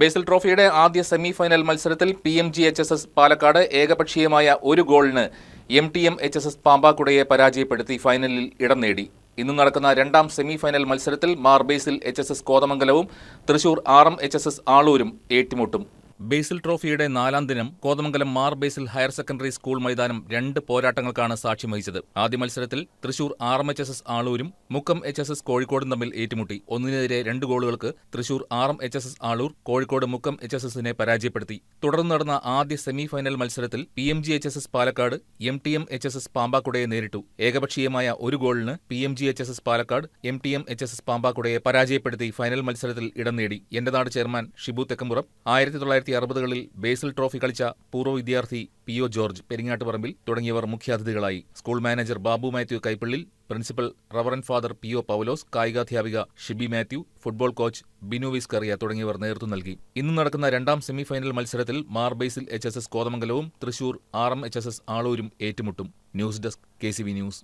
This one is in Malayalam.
ബേസിൽ ട്രോഫിയുടെ ആദ്യ സെമി ഫൈനൽ മത്സരത്തിൽ P M G H S S Palakkad ഏകപക്ഷീയമായ ഒരു ഗോളിന് M T M H S S പാമ്പാക്കുടയെ പരാജയപ്പെടുത്തി ഫൈനലിൽ ഇടം നേടി. ഇന്ന് നടക്കുന്ന രണ്ടാം സെമി ഫൈനൽ മത്സരത്തിൽ Mar Basil H S S കോതമംഗലവും Thrissur R M H S S ആളൂരും ഏറ്റുമുട്ടും. ബേസിൽ ട്രോഫിയുടെ നാലാം ദിനം Kothamangalam Mar Basil higher secondary school മൈതാനം രണ്ട് പോരാട്ടങ്ങൾക്കാണ് സാക്ഷ്യം വഹിച്ചത്. ആദ്യ മത്സരത്തിൽ Thrissur R M H S S ആളൂരും Mukkam H S S കോഴിക്കോടും തമ്മിൽ ഏറ്റുമുട്ടി. ഒന്നിനെതിരെ രണ്ട് ഗോളുകൾക്ക് Thrissur R M H S S Aloor Kozhikode Mukkam H S എസിനെ പരാജയപ്പെടുത്തി. തുടർന്ന് നടന്ന ആദ്യ സെമി ഫൈനൽ മത്സരത്തിൽ P M G H S S Palakkad M T M H S S പാമ്പാക്കുടയെ നേരിട്ടു. ഏകപക്ഷീയമായ ഒരു ഗോളിന് P M G H S S Palakkad M T M H S S പാമ്പാക്കുടയെ പരാജയപ്പെടുത്തി ഫൈനൽ മത്സരത്തിൽ ഇടം നേടി. എന്റെ നാട് ചെയർമാൻ ഷിബു തെക്കമ്പുറം. ആയിരത്തി തൊള്ളായിരത്തി അറുപതുകളിൽ ബേസിൽ ട്രോഫി കളിച്ച പൂർവ വിദ്യാർത്ഥി പി ഒ ജോർജ് പെരിങ്ങാട്ടുപറമ്പിൽ തുടങ്ങിയവർ മുഖ്യാതിഥികളായി. School manager Babu Mathew Kaippallil principal reverend father P O Paulose കായികാധ്യാപിക Shibi Mathew football coach Binu Viskaria തുടങ്ങിയവർ നേതൃത്വം നൽകി. ഇന്ന് നടക്കുന്ന രണ്ടാം സെമിഫൈനൽ മത്സരത്തിൽ Mar Basil H S S കോതമംഗലവും Thrissur R M H S S ആളൂരും ഏറ്റുമുട്ടും. News desk K C V news.